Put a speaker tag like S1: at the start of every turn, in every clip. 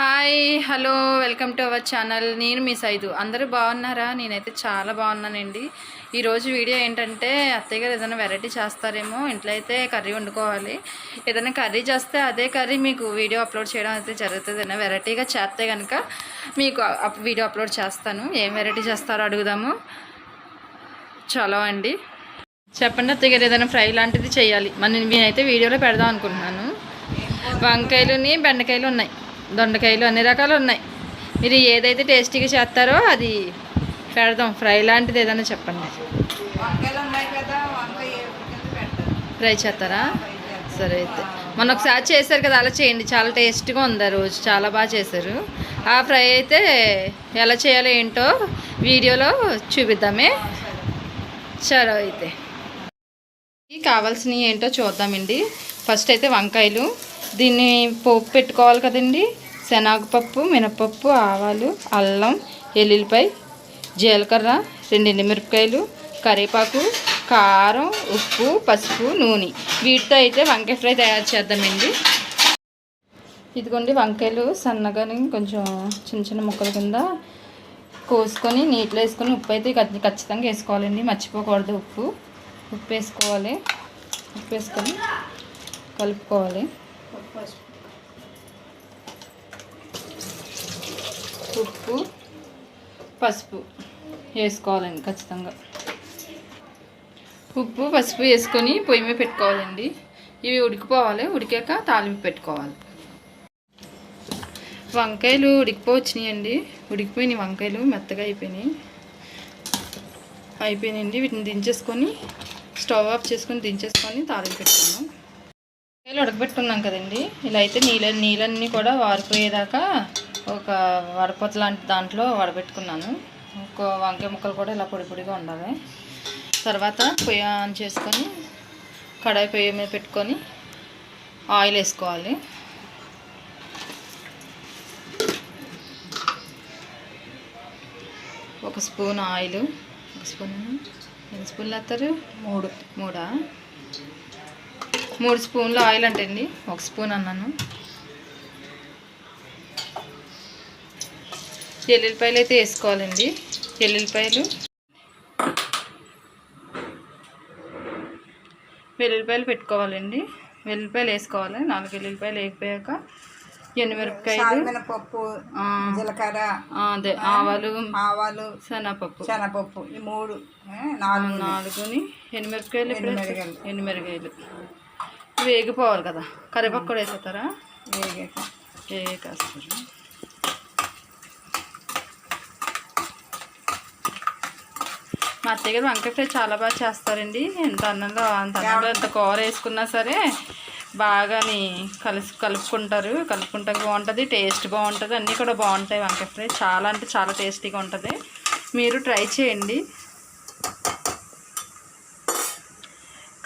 S1: Hi hello welcome to our channel. నేను మీ సైదు. అందరూ బాగున్నారా? నేనైతే చాలా బాగున్నానండి. ఈరోజు వీడియో ఏంటంటే అత్తయ్య గారు ఏదైనా వెరైటీ చేస్తారేమో ఇంట్లో అయితే కర్రీ వండుకోవాలి. ఏదైనా కర్రీ చేస్తే అదే కర్రీ మీకు వీడియో అప్లోడ్ చేయడం అయితే జరుగుతుంది. ఏదైనా వెరైటీగా చేస్తే కనుక మీకు అప్- వీడియో అప్లోడ్ చేస్తాను. ఏం వెరైటీ చేస్తారో అడుగుదాము. చలో అండి. చెప్పండి అత్తయ్య గారు ఏదైనా ఫ్రై లాంటిది చేయాలి. మన నేనైతే వీడియోలో పెడదాం అనుకుంటున్నాను. వంకాయలుని బెండకాయలు ఉన్నాయి. దొండకాయలు అన్ని రకాలు ఉన్నాయి. మీరు ఏదైతే టేస్టీగా చేస్తారో అది పెడదాం. ఫ్రై లాంటిది ఏదైనా చెప్పండి. ఫ్రై చేస్తారా? సరే అయితే. మొన్న ఒకసారి చేశారు కదా అలా చేయండి. చాలా టేస్ట్గా ఉంది ఆ రోజు. చాలా బాగా చేశారు. ఆ ఫ్రై అయితే ఎలా చేయాలో ఏంటో వీడియోలో చూపిద్దామే. చలో అయితే. కావాల్సినవి ఏంటో చూద్దామండి. ఫస్ట్ అయితే వంకాయలు. దీన్ని పోపు పెట్టుకోవాలి కదండి. శనగపప్పు మినపప్పు ఆవాలు అల్లం ఎల్లుల్లిపాయ జీలకర్ర రెండు ఎండుమిరపకాయలు కరివేపాకు కారం ఉప్పు పసుపు నూనె. వీటితో అయితే వంకాయ ఫ్రై తయారు చేద్దామండి. ఇదిగోండి వంకాయలు సన్నగాని కొంచెం చిన్న చిన్న ముక్కల కింద కోసుకొని నీటిలో వేసుకొని ఉప్పు అయితే ఖచ్చితంగా వేసుకోవాలండి. మర్చిపోకూడదు ఉప్పు. ఉప్పు వేసుకోవాలి. ఉప్పు వేసుకొని కలుపుకోవాలి. పసుపు ఉప్పు పసుపు వేసుకోవాలండి ఖచ్చితంగా. ఉప్పు పసుపు వేసుకొని పొయ్యి మీద పెట్టుకోవాలండి. ఇవి ఉడికిపోవాలి ఉడికాక తాలింపు పెట్టుకోవాలి. వంకాయలు ఉడికిపోవచ్చినాయండి. ఉడికిపోయినాయి వంకాయలు మెత్తగా అయిపోయినాయి. అయిపోయినాయండి. వీటిని దించేసుకొని స్టవ్ ఆఫ్ చేసుకొని దించేసుకొని తాలింపు పెట్టుకున్నాం నీళ్ళు ఉడకబెట్టుకున్నాం కదండి. ఇలా అయితే నీళ్ళ నీళ్ళన్నీ కూడా వారిపోయేదాకా ఒక వడపొత్త లాంటి దాంట్లో వడబెట్టుకున్నాను. ఒక వంకాయ ముక్కలు కూడా ఇలా పొడి పొడిగా ఉండాలి. తర్వాత పొయ్యి ఆన్ చేసుకొని కడాయి పొయ్యి మీద పెట్టుకొని ఆయిల్ వేసుకోవాలి. ఒక స్పూన్ ఆయిల్. ఒక స్పూన్ ఎన్ని స్పూన్లు వేస్తారు? మూడు. మూడా? మూడు స్పూన్లు ఆయిల్ అంటండి. ఒక స్పూన్ అన్నాను. ఎల్లుల్లిపాయలు అయితే వేసుకోవాలండి. ఎల్లుల్లిపాయలు. వెల్లుల్లిపాయలు పెట్టుకోవాలండి. వెల్లుల్లిపాయలు వేసుకోవాలి. నాలుగు వెల్లుల్లిపాయలు వేగిపోయాక ఎనిమిరపకాయలు.
S2: మినపప్పు జీలకర్ర
S1: అదే ఆవాలు
S2: ఆవాలు
S1: శనగపప్పు.
S2: శనగపప్పు. ఈ మూడు నాలుగు
S1: నాలుగుని. ఎనిమిరపకాయలు?
S2: ఎనిమిరకాయలు.
S1: వేగిపోవాలి కదా. కరివేపాకు కూడా వేసేస్తారా?
S2: వేగాక.
S1: వేసేస్తారు మా అత్తయ్య గారు వంకాయ ఫ్రై చాలా బాగా చేస్తారండి. ఎంత అన్నంలో అంత అన్నంలో ఎంత కూర వేసుకున్నా సరే బాగాని కలిసి కలుపుకుంటారు. కలుపుకుంటే బాగుంటుంది టేస్ట్ బాగుంటుంది. అన్నీ కూడా బాగుంటాయి వంకాయ ఫ్రై. చాలా అంటే చాలా టేస్టీగా ఉంటుంది. మీరు ట్రై చేయండి.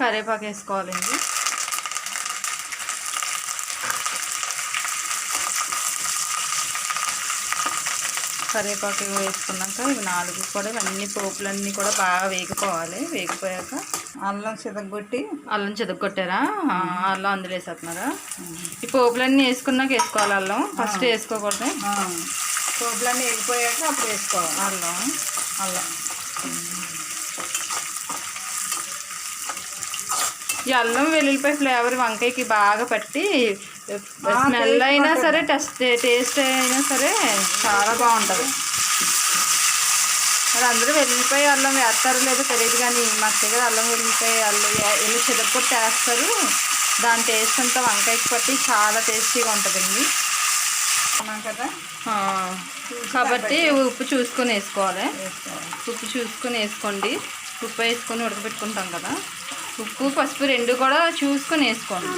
S1: కరివేపాకు వేసుకోవాలండి. కరివేపాకు వేసుకున్నాక ఇవి నాలుగు కూడా ఇవన్నీ పోపులన్నీ కూడా బాగా వేగిపోవాలి. వేగిపోయాక
S2: అల్లం చితగొట్టి
S1: అల్లం చెదగొట్టారా ఆ, అల్లం అందులో వేసేస్తున్నారా? ఈ పోపులన్నీ వేసుకున్నాక వేసుకోవాలి అల్లం. ఫస్ట్ వేసుకోకూడదు.
S2: పోపులన్నీ వేగిపోయాక అప్పుడు వేసుకోవాలి.
S1: అల్లం.
S2: అల్లం.
S1: ఈ అల్లం వెల్లుల్లిపాయ ఫ్లేవర్ వంకాయకి బాగా పట్టి స్మెల్ అయినా సరే టెస్ట్ టేస్ట్ అయినా సరే చాలా బాగుంటుంది. మరి అందరూ వెల్లుల్లిపాయ అల్లం వేస్తారో లేదో తెలియదు కానీ మా దగ్గర అల్లం వెల్లుల్లిపాయ అల్లం ఎల్లు చెదగొట్టి వేస్తారు. దాని టేస్ట్ అంతా వంకాయకి పట్టి చాలా టేస్టీగా ఉంటుందండి.
S2: కదా?
S1: కాబట్టి ఉప్పు చూసుకొని వేసుకోవాలి. ఉప్పు చూసుకొని వేసుకోండి. ఉప్పు వేసుకొని ఉడకబెట్టుకుంటాం కదా. ఉప్పు పసుపు రెండు కూడా చూసుకొని వేసుకోండి.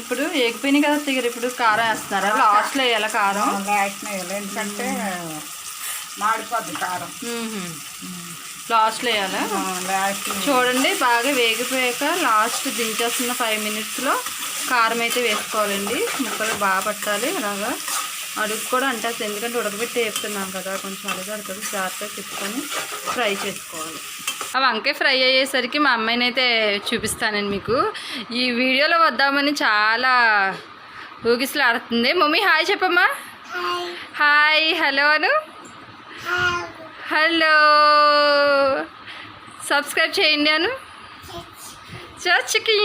S1: ఇప్పుడు ఎగిపోయినాయి కదా దగ్గర ఇప్పుడు కారం వేస్తున్నారా? లాస్ట్లో వేయాలి కారం?
S2: లాస్ట్ వేయాలి ఎందుకంటే మాడిపోద్ది కారం.
S1: లాస్ట్లో వేయాలా
S2: లాస్ట్
S1: చూడండి బాగా వేగిపోయాక లాస్ట్ దించేస్తున్న ఫైవ్ మినిట్స్లో కారం అయితే వేసుకోవాలండి. ముక్కలు బాగా పట్టాలి. అలాగా అడుగు కూడా అంటేస్తుంది. ఎందుకంటే ఉడకబెట్టి వేస్తున్నాం కదా కొంచెం అడుగు అడుగుతుంది జాగ్రత్తగా తిప్పుకొని ఫ్రై చేసుకోవాలి. ఆ వంకాయ ఫ్రై అయ్యేసరికి మా అమ్మాయిని అయితే చూపిస్తానండి మీకు. ఈ వీడియోలో వద్దామని చాలా ఊగిసలాడుతుంది. మమ్మీ హాయ్ చెప్పమ్మా. Hi. Hello Anu. Hello. Subscribe చేయండి అను. చచ్చికి.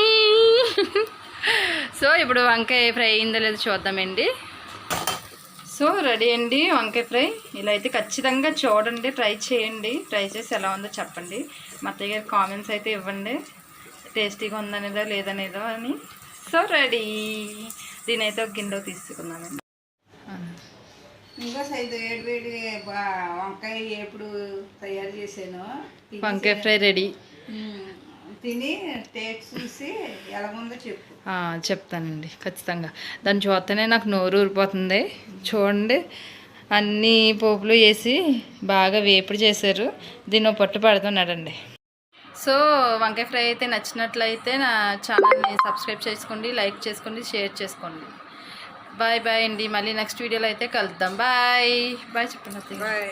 S1: సో ఇప్పుడు వంకాయ ఫ్రై అయిందో లేదో చూద్దామండి. సో రెడీ అండి వంకాయ ఫ్రై. ఇలా అయితే ఖచ్చితంగా చూడండి ట్రై చేయండి. ట్రై చేసి ఎలా ఉందో చెప్పండి. మా అత్తయ్య గారి కామెంట్స్ అయితే ఇవ్వండి. టేస్టీగా ఉందనేదో లేదనేదో అని. So ready. దీని అయితే ఒక గిన్నెలో తీసుకున్నామండి
S2: ఇంకా వేడి వంకాయ ఎప్పుడు తయారు చేశాను
S1: వంకాయ ఫ్రై రెడీ.
S2: తిని టేస్ట్ చూసి ఎలాగుందో చెప్పు.
S1: ఆ, చెప్తానండి ఖచ్చితంగా. దాన్ని చూస్తేనే నాకు నోరు ఊరిపోతుంది. చూడండి అన్ని పోపులు వేసి బాగా వేపుడు చేశారు. దీన్ని పట్టు పడుతున్నాడండి. సో వంకాయ ఫ్రై అయితే నచ్చినట్లయితే నా ఛానల్ని సబ్స్క్రైబ్ చేసుకోండి లైక్ చేసుకోండి షేర్ చేసుకోండి. బాయ్ బాయ్ అండి మళ్ళీ నెక్స్ట్ వీడియోలో అయితే కలుద్దాం. బాయ్ బాయ్ చెప్పండి
S2: బాయ్